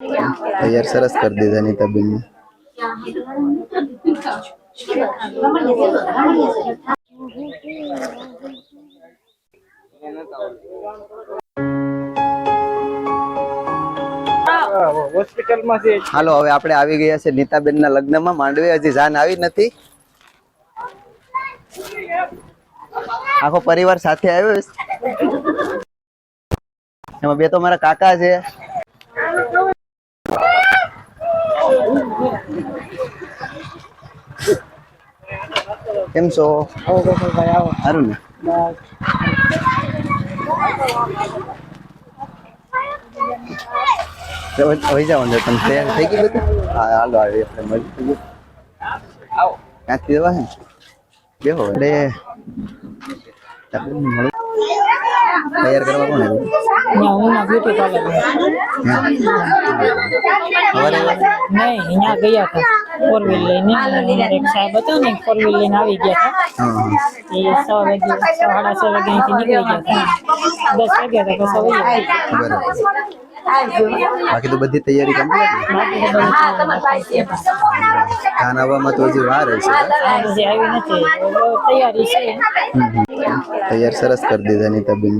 તૈયાર સરસ કરી દીધા નીતા બેન હાલો, હવે આપણે આવી ગયા છે નીતાબેન ના લગ્નમાં. માંડવી હજી જાન આવી નથી. આખો પરિવાર સાથે આવ્યો એમાં બે તો મારા કાકા છે. કેમ છો આવો ગોપાલભાઈ આવો સારું ને તો હોઈ જાવ અંદર તમે તૈયાર થઈ ગઈ બધું હા હાલો આવી આપણે મળી થઈ ગયું ક્યાંથી જવા છે બેહો એટલે તમને મળું તૈયાર કરવા કોણ આવ્યું? હું ના બ્યુટી નહીં અહીંયા ગયા હતા. ફોર વ્હીલ લઈને. એક સાહેબ હતા ને ફોર વ્હીલ લઈને આવી ગયા હતા. એ છ વાગે સાડા છ વાગે અહીંથી નીકળી ગયા હતા. દસ વાગ્યા હતા પછી બાકી તો બધી તૈયારી કમ્પ્લીટ કાન આવવામાં તો હજી વાર છે. તૈયાર સરસ કરી દીધા નીતાબેન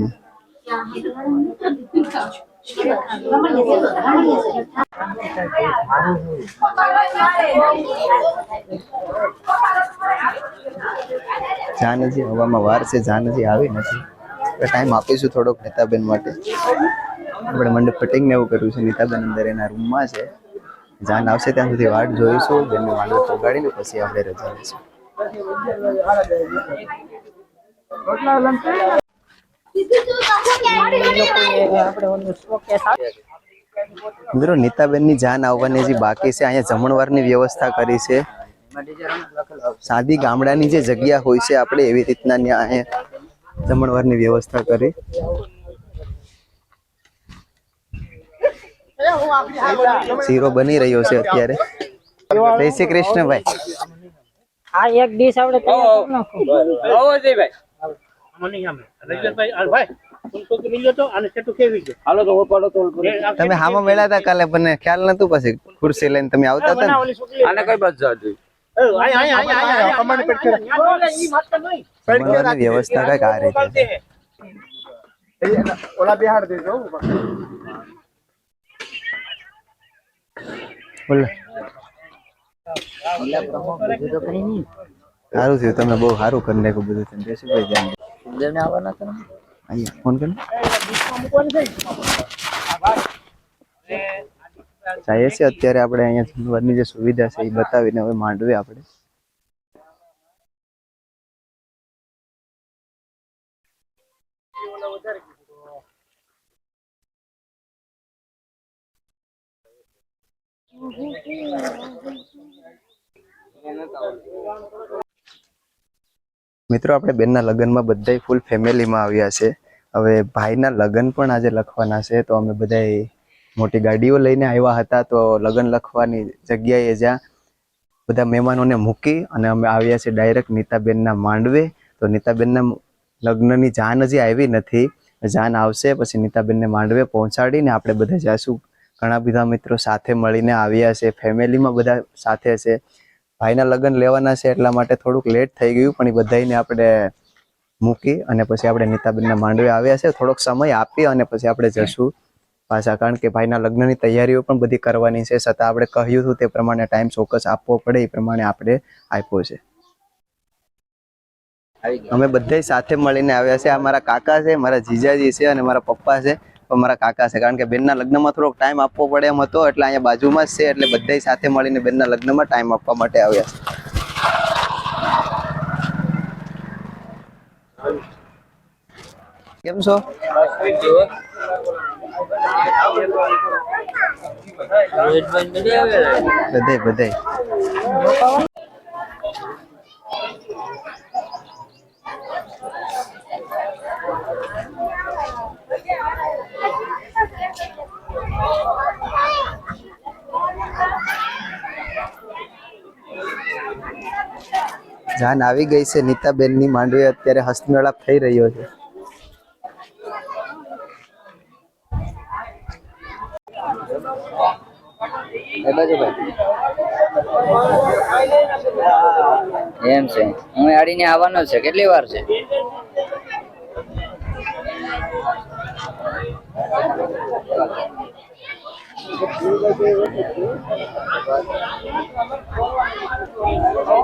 જાન જાનજી, હવામાં વાર છે, જાનજી આવી નથી. ટાઈમ આપીશું થોડોક નેતાબેન માટે. આપણે મંડપ ફિટિંગ ને એવું કર્યું છે. નીતાબેન અંદર એના રૂમમાં છે. જાન આવશે ત્યાં સુધી વાટ જોઈશું બેનને માંડવે પોગાડીને પછી આપણે રજા લઈશું. મિત્રો, નીતાબેનની જાન આવવાની જે બાકી છે. અહીંયા જમણવારની વ્યવસ્થા કરી છે. સાદી ગામડાની જે જગ્યા હોય છે, આપણે એવી રીતના ત્યાં અહીંયા જમણવારની વ્યવસ્થા કરી. શીરો બની રહ્યો છે અત્યારે. જય શ્રી કૃષ્ણ ભાઈ આ એક ડીશ આપણે તૈયાર કરી નાખો. તમે હામાં મળ્યા હતા કાલે પણ ખ્યાલ નતું પછી ખુરશી લઈને તમે આવતા હતા ને? જમણવારની વ્યવસ્થા કંઈક આ રીતે. બોલો સારું થયું તમે બહુ સારું કરી નાખ્યું બધું તમે? ધ્યાન. અહીંયા ફોન કરી જઈએ છીએ અત્યારે આપણે અહીંયા જમણવારની જે સુવિધા છે એ બતાવીને હવે માંડવી આપણે. મિત્રો, આપણે બેનના લગ્નમાં બધાય ફૂલ ફેમિલીમાં આવ્યા છે. હવે ભાઈના લગ્ન પણ આજે લખવાના છે, તો અમે બધાય મોટી ગાડીઓ લઈને આવ્યા હતા, તો લગ્ન લખવાની જગ્યાએ જ્યાં બધા મહેમાનોને મૂકી અને અમે આવ્યા છીએ ડાયરેક્ટ નીતાબેનના માંડવે. તો નીતાબેનના લગ્નની જાન હજી આવી નથી. જાન આવશે, પછી નીતાબેનને માંડવે પહોંચાડીને આપણે બધા જઈશું ઘણા બધા મિત્રો સાથે મળીને આવ્યા છે, ફેમિલીમાં બધા સાથે છે. ભાઈના લગ્ન લેવાના છે એટલા માટે થોડુંક લેટ થઈ ગયું, પણ એ બધાને આપણે મૂકી અને પછી આપણે નીતાબેનના માંડવે આવ્યા છે. થોડોક સમય આપી અને પછી આપણે જશું પાછા, કારણ કે ભાઈના લગ્નની તૈયારીઓ પણ બધી કરવાની છે. છતાં આપણે કહ્યું હતું તે પ્રમાણે ટાઈમ ચોક્કસ આપવો પડે, એ પ્રમાણે આપણે આપ્યો છે. અમે બધા સાથે મળીને આવ્યા છે. આ મારા કાકા છે, મારા જીજાજી છે અને મારા પપ્પા છે. પણ મારા કાકા છે. કારણ કે બેનના લગ્નમાં થોડોક ટાઈમ આપવો પડે એમ હતો. એટલે અહીંયા બાજુમાં જ છે. એટલે બધા સાથે મળીને બેનના લગ્નમાં ટાઈમ આપવા માટે આવ્યા છે. કેમ છો? બધાય બધાય. જાન આવી ગઈ છે નીતાબેનની માંડવી. અત્યારે હસ્તમેળાપ થઈ રહ્યો છે. એમ છે. હું આડીને આવવાનો છે. કેટલી વાર છે? Papa!